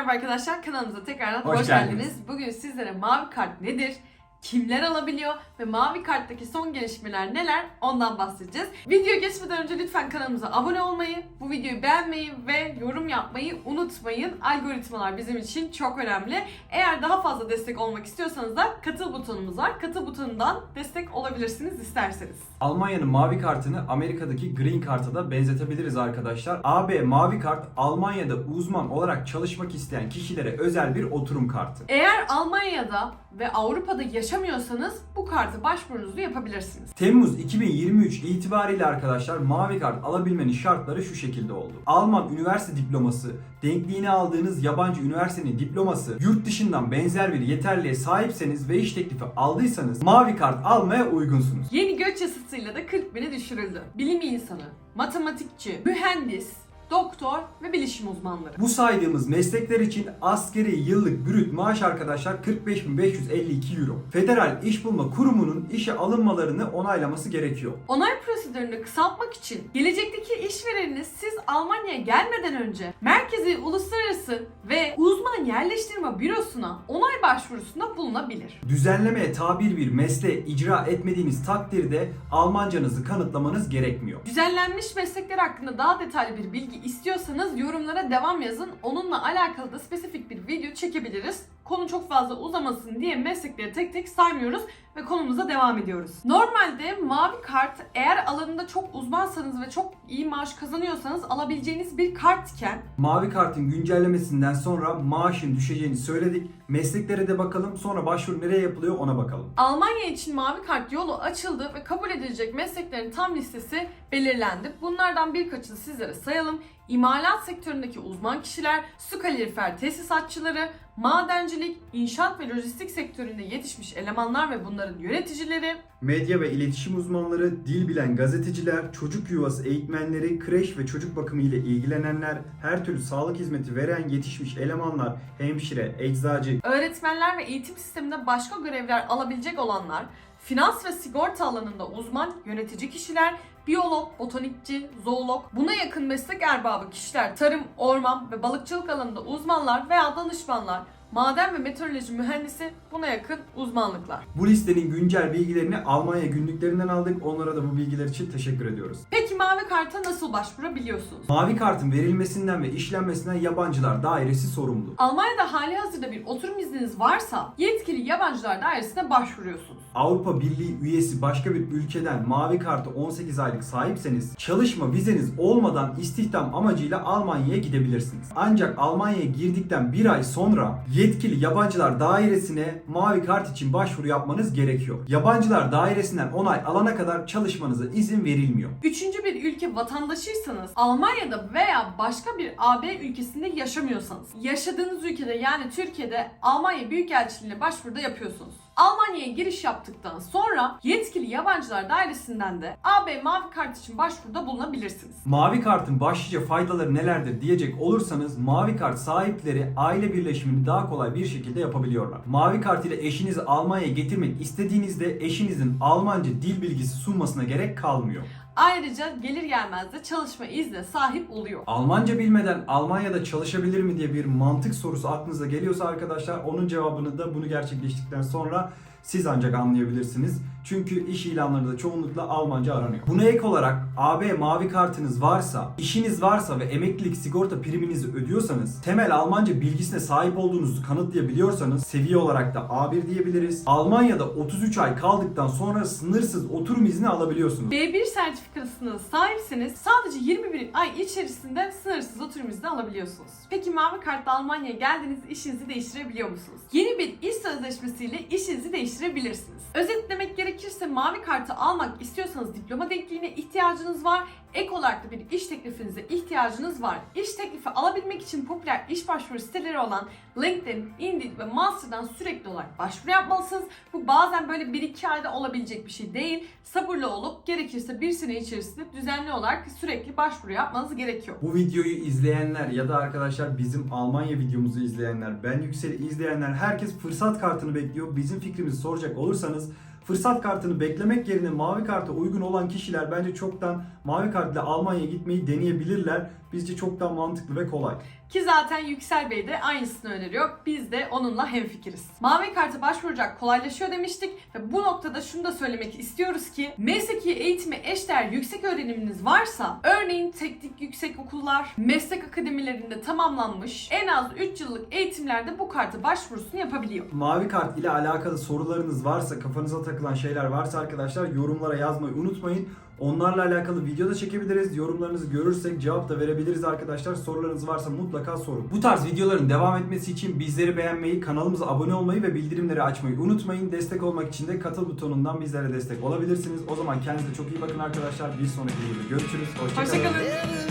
merhaba arkadaşlar. Kanalımıza tekrardan Hoş hoş, geldiniz. geldiniz. Bugün sizlere mavi kart nedir? Kimler alabiliyor ve mavi karttaki son gelişmeler neler ondan bahsedeceğiz. Videoya geçmeden önce lütfen kanalımıza abone olmayı, bu videoyu beğenmeyi ve yorum yapmayı unutmayın. Algoritmalar bizim için çok önemli. Eğer daha fazla destek olmak istiyorsanız da katıl butonumuz var. Katıl butonundan destek olabilirsiniz isterseniz. Almanya'nın mavi kartını Amerika'daki green karta da benzetebiliriz arkadaşlar. AB mavi kart Almanya'da uzman olarak çalışmak isteyen kişilere özel bir oturum kartı. Eğer Almanya'da ve Avrupa'da yaşamıyorsanız bu kartı başvurunuzu yapabilirsiniz. Temmuz 2023 itibariyle arkadaşlar mavi kart alabilmenin şartları şu şekilde oldu. Alman üniversite diploması, denkliğini aldığınız yabancı üniversitenin diploması, yurt dışından benzer bir yeterliğe sahipseniz ve iş teklifi aldıysanız mavi kart almaya uygunsunuz. Yeni göç yasasıyla da 40 bini düşürüldü. Bilim insanı, matematikçi, mühendis, doktor ve bilişim uzmanları. Bu saydığımız meslekler için askeri yıllık brüt maaş arkadaşlar 45.552 euro. Federal İş Bulma Kurumu'nun işe alınmalarını onaylaması gerekiyor. Onay prosedürünü kısaltmak için gelecekteki işvereniniz siz Almanya'ya gelmeden önce merkezi uluslararası ve uzman yerleştirme bürosuna onay başvurusunda bulunabilir. Düzenlemeye tabir bir mesleği icra etmediğiniz takdirde Almancanızı kanıtlamanız gerekmiyor. Düzenlenmiş meslekler hakkında daha detaylı bir bilgi istiyorsanız yorumlara devam yazın. Onunla alakalı da spesifik bir video çekebiliriz. Konu çok fazla uzamasın diye meslekleri tek tek saymıyoruz ve konumuza devam ediyoruz. Normalde mavi kart eğer alanında çok uzmansanız ve çok iyi maaş kazanıyorsanız alabileceğiniz bir kartken Mavi kartın güncellemesinden sonra maaşın düşeceğini söyledik. Mesleklere de bakalım sonra başvuru nereye yapılıyor ona bakalım. Almanya için mavi kart yolu açıldı ve kabul edilecek mesleklerin tam listesi belirlendi. Bunlardan birkaçını sizlere sayalım. İmalat sektöründeki uzman kişiler, su kalorifer tesisatçıları, madencilik, inşaat ve lojistik sektöründe yetişmiş elemanlar ve bunların yöneticileri, Medya ve iletişim uzmanları, dil bilen gazeteciler, çocuk yuvası eğitmenleri, kreş ve çocuk bakımı ile ilgilenenler, her türlü sağlık hizmeti veren yetişmiş elemanlar, hemşire, eczacı, öğretmenler ve eğitim sisteminde başka görevler alabilecek olanlar, finans ve sigorta alanında uzman yönetici kişiler, biyolog, botanikçi, zoolog, buna yakın meslek erbabı kişiler, tarım, orman ve balıkçılık alanında uzmanlar veya danışmanlar, maden ve meteoroloji mühendisi buna yakın uzmanlıklar. Bu listenin güncel bilgilerini Almanya günlüklerinden aldık. Onlara da bu bilgiler için teşekkür ediyoruz. Peki mavi karta nasıl başvurabiliyorsunuz? Mavi kartın verilmesinden ve işlenmesinden yabancılar dairesi sorumlu. Almanya'da hali hazırda bir oturum izniniz varsa yetkili yabancılar dairesine başvuruyorsunuz. Avrupa Birliği üyesi başka bir ülkeden mavi kartı 18 aylık sahipseniz çalışma vizeniz olmadan istihdam amacıyla Almanya'ya gidebilirsiniz. Ancak Almanya'ya girdikten bir ay sonra yetkili yabancılar dairesine mavi kart için başvuru yapmanız gerekiyor. Yabancılar dairesinden onay alana kadar çalışmanıza izin verilmiyor. Üçüncü bir ülke vatandaşıysanız, Almanya'da veya başka bir AB ülkesinde yaşamıyorsanız, yaşadığınız ülkede yani Türkiye'de Almanya Büyükelçiliğine başvuruda yapıyorsunuz. Almanya'ya giriş yaptıktan sonra yetkili yabancılar dairesinden de AB mavi kart için başvuruda bulunabilirsiniz. Mavi kartın başlıca faydaları nelerdir diyecek olursanız mavi kart sahipleri aile birleşimini daha kolay bir şekilde yapabiliyorlar. Mavi kart ile eşinizi Almanya'ya getirmek istediğinizde eşinizin Almanca dil bilgisi sunmasına gerek kalmıyor. Ayrıca gelir gelmez de çalışma iznine sahip oluyor. Almanca bilmeden Almanya'da çalışabilir mi diye bir mantık sorusu aklınıza geliyorsa arkadaşlar onun cevabını da bunu gerçekleştikten sonra siz ancak anlayabilirsiniz. Çünkü iş ilanlarında çoğunlukla Almanca aranıyor. Buna ek olarak AB mavi kartınız varsa, işiniz varsa ve emeklilik sigorta priminizi ödüyorsanız, temel Almanca bilgisine sahip olduğunuzu kanıtlayabiliyorsanız seviye olarak da A1 diyebiliriz. Almanya'da 33 ay kaldıktan sonra sınırsız oturum izni alabiliyorsunuz. B1 sertifikasına sahipseniz sadece 21 ay içerisinde sınırsız oturum izni alabiliyorsunuz. Peki mavi kartla Almanya'ya geldiniz işinizi değiştirebiliyor musunuz? Yeni bir iş sözleşmesiyle işinizi değiştirebilirsiniz. Özetlemek gerekirse mavi kartı almak istiyorsanız diploma denkliğine ihtiyacınız var. Ek olarak da bir iş teklifinize ihtiyacınız var. İş teklifi alabilmek için popüler iş başvuru siteleri olan LinkedIn, Indeed ve Monster'dan sürekli olarak başvuru yapmalısınız. Bu bazen böyle 1-2 ayda olabilecek bir şey değil. Sabırlı olup gerekirse bir sene içerisinde düzenli olarak sürekli başvuru yapmanız gerekiyor. Bu videoyu izleyenler ya da arkadaşlar bizim Almanya videomuzu izleyenler, ben Yüksel'i izleyenler herkes fırsat kartını bekliyor. Bizim fikrimizi soracak olursanız fırsat kartını beklemek yerine mavi karta uygun olan kişiler bence çoktan mavi kartla Almanya'ya gitmeyi deneyebilirler. bizce çok daha mantıklı ve kolay. Ki zaten Yüksel Bey de aynısını öneriyor. Biz de onunla hemfikiriz. Mavi karta başvuracak kolaylaşıyor demiştik ve bu noktada şunu da söylemek istiyoruz ki mesleki eğitime eşdeğer yüksek öğreniminiz varsa örneğin teknik yüksek okullar, meslek akademilerinde tamamlanmış en az 3 yıllık eğitimlerde bu kartı başvurusunu yapabiliyor. Mavi kart ile alakalı sorularınız varsa, kafanıza takılan şeyler varsa arkadaşlar yorumlara yazmayı unutmayın. Onlarla alakalı video da çekebiliriz. Yorumlarınızı görürsek cevap da verebiliriz arkadaşlar. Sorularınız varsa mutlaka sorun. Bu tarz videoların devam etmesi için bizleri beğenmeyi, kanalımıza abone olmayı ve bildirimleri açmayı unutmayın. Destek olmak için de katıl butonundan bizlere destek olabilirsiniz. O zaman kendinize çok iyi bakın arkadaşlar. Bir sonraki videoda görüşürüz. Hoşçakalın. Hoşçakalın.